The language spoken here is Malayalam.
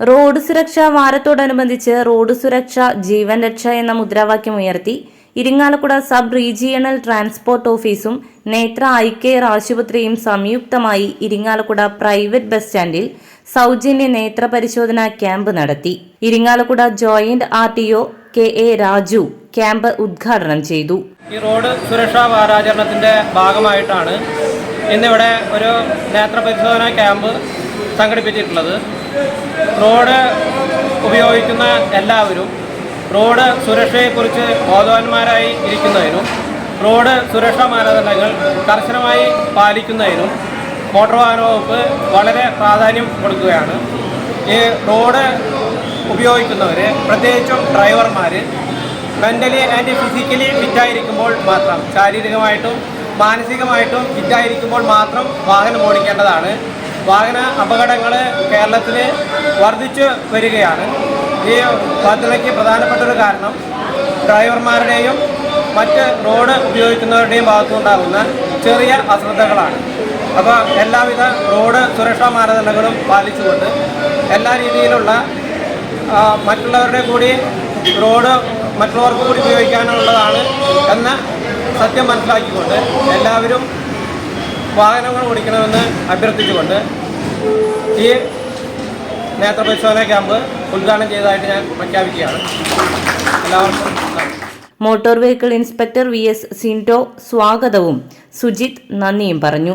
റോഡ് സുരക്ഷാ വാരത്തോടനുബന്ധിച്ച് റോഡ് സുരക്ഷ ജീവൻ രക്ഷ എന്ന മുദ്രാവാക്യം ഉയർത്തി. ഇരിങ്ങാലക്കുട സബ് റീജിയണൽ ട്രാൻസ്പോർട്ട് ഓഫീസും നേത്ര ഐ കെയർ ആശുപത്രിയും സംയുക്തമായി ഇരിങ്ങാലക്കുട പ്രൈവറ്റ് ബസ് സ്റ്റാൻഡിൽ സൗജന്യ നേത്ര പരിശോധനാ ക്യാമ്പ് നടത്തി. Irinjalakuda joint R T O K A Raju camp ഉദ്ഘാടനം ചെയ്തു. ഈ റോഡ് സുരക്ഷാ വാരാചരണത്തിന്റെ ഭാഗമായിട്ടാണ് ഇന്നിവിടെ ഒരു നേത്ര പരിശോധനാ ക്യാമ്പ് സംഘടിപ്പിച്ചിട്ടുള്ളത്. റോഡ് ഉപയോഗിക്കുന്ന എല്ലാവരും റോഡ് സുരക്ഷയെക്കുറിച്ച് ബോധവാന്മാരായി ഇരിക്കുന്നതിനും റോഡ് സുരക്ഷാ മാനദണ്ഡങ്ങൾ കർശനമായി പാലിക്കുന്നതിനും മോട്ടോർ വാഹന വകുപ്പ് വളരെ പ്രാധാന്യം കൊടുക്കുകയാണ്. ഈ റോഡ് ഉപയോഗിക്കുന്നവർ പ്രത്യേകിച്ചും ഡ്രൈവർമാർ മെന്റലി ആൻഡ് ഫിസിക്കലി ഫിറ്റായിരിക്കുമ്പോൾ മാത്രം ശാരീരികമായിട്ടും മാനസികമായിട്ടും ഫിറ്റായിരിക്കുമ്പോൾ മാത്രം വാഹനം ഓടിക്കേണ്ടതാണ്. വാഹന അപകടങ്ങൾ കേരളത്തിൽ വർദ്ധിച്ചു വരികയാണ്. ഈ വർധനയ്ക്ക് പ്രധാനപ്പെട്ട ഒരു കാരണം ഡ്രൈവർമാരുടെയും മറ്റ് റോഡ് ഉപയോഗിക്കുന്നവരുടെയും ഭാഗത്തുനിന്നുണ്ടാകുന്ന ചെറിയ അശ്രദ്ധകളാണ്. അപ്പോൾ എല്ലാവിധ റോഡ് സുരക്ഷാ മാനദണ്ഡങ്ങളും പാലിച്ചുകൊണ്ട് എല്ലാ രീതിയിലുള്ള മറ്റുള്ളവരുടെ കൂടി റോഡ് മറ്റുള്ളവർക്ക് കൂടി ഉപയോഗിക്കാനുള്ളതാണ് എന്ന സത്യം മനസ്സിലാക്കിക്കൊണ്ട് എല്ലാവരും വാഹനങ്ങൾ ഓടിക്കണമെന്ന് അഭ്യർത്ഥിച്ചുകൊണ്ട് ഈ നേത്രപരിശോധന ക്യാമ്പ് ഉദ്ഘാടനം ചെയ്തതായിട്ട് ഞാൻ പ്രഖ്യാപിക്കുകയാണ്. എല്ലാവർക്കും motor vehicle inspector V S Sindo സ്വാഗതവും. സുജിത് നന്ദിയും പറഞ്ഞു.